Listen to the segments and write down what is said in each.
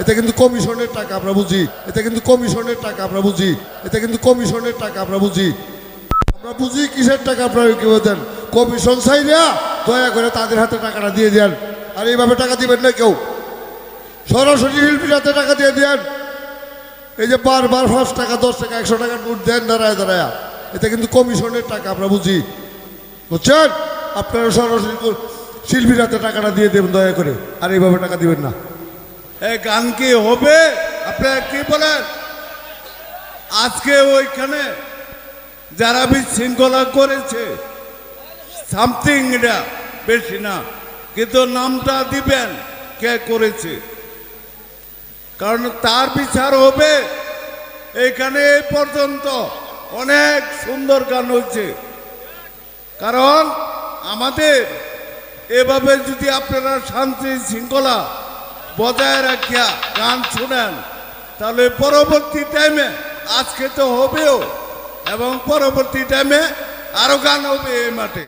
এতে কিন্তু কমিশনের টাকা, আমরা বুঝি। এতে কিন্তু কমিশনের টাকা, আমরা বুঝি। এতে কিন্তু কমিশনের টাকা, আমরা বুঝি। আমরা বুঝি কিসের টাকা আপনারা কেউ দেন? কমিশন চাইরা দয়া করে তাদের হাতে টাকাটা দিয়ে দেন। আর এইভাবে টাকা দিবেন না কেউ। সরাসরি শিল্পীর হাতে টাকা দিয়ে দেন। এই যে বারবার পাঁচ টাকা, দশ টাকা, একশো টাকা নোট দেন দাঁড়ায় দাঁড়ায়। এতে কিন্তু কমিশনের টাকা, আমরা বুঝি। বুঝছেন? আপনারা সরাসরি শিল্পীর হাতে টাকাটা দিয়ে দেবেন দয়া করে। আর এইভাবে টাকা দিবেন না। এই গান কি হবে? আপনারা কি বলেন? আজকে ওইখানে যারা বিশৃঙ্খলা করেছে সামথিং এটা বেশি না, কিন্তু নামটা দিবেন কে করেছে? কারণ তার বিচার হবে এখানে এই পর্যন্ত অনেক সুন্দর গান হচ্ছে কারণ আমাদের এভাবে যদি আপনারা শান্তি, শৃঙ্খলা বজায় রাখিয়া গান শুনেন। তাহলে পরবর্তী টাইমে আজকে তো হবেও, এবং পরবর্তী টাইমে আরও গান হবে এই মাঠে।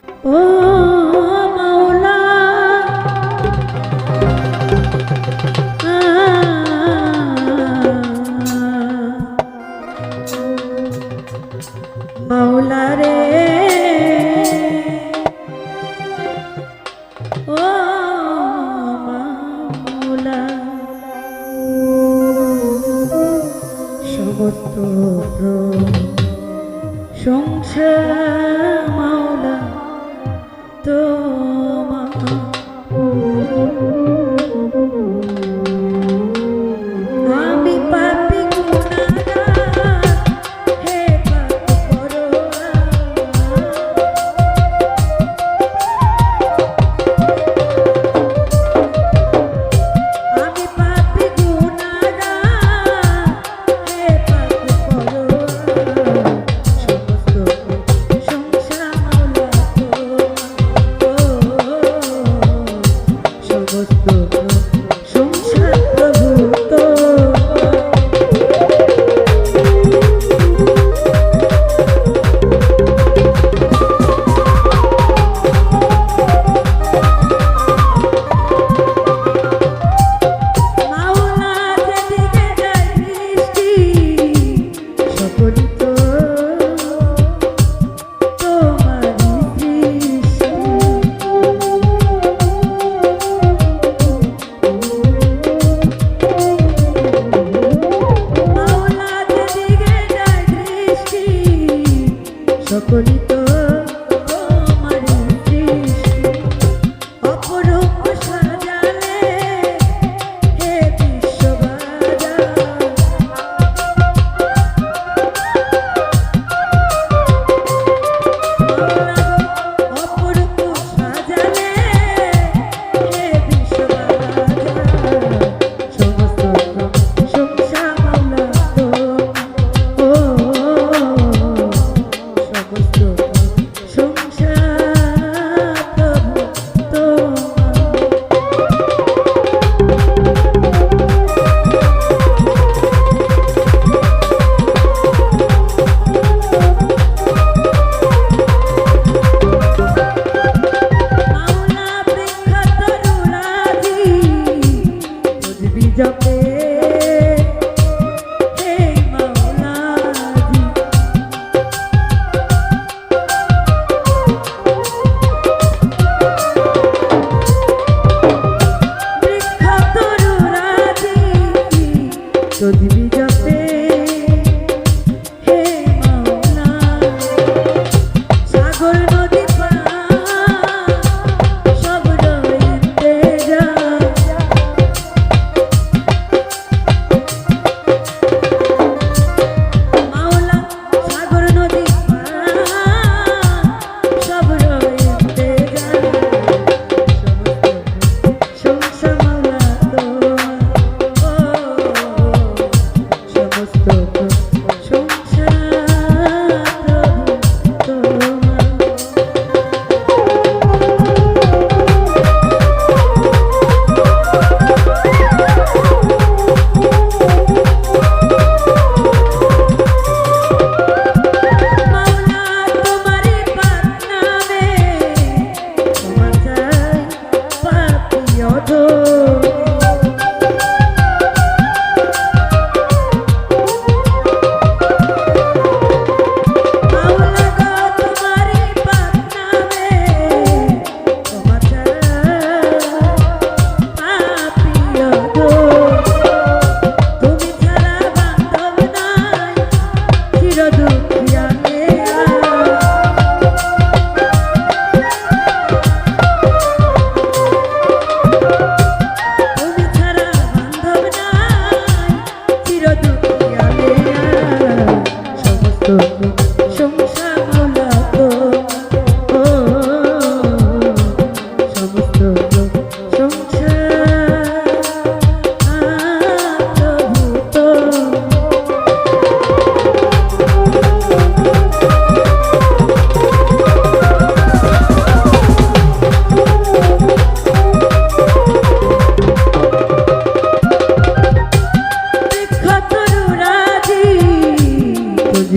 সমস্ত সংসার মাওলা তোমার বুঝবি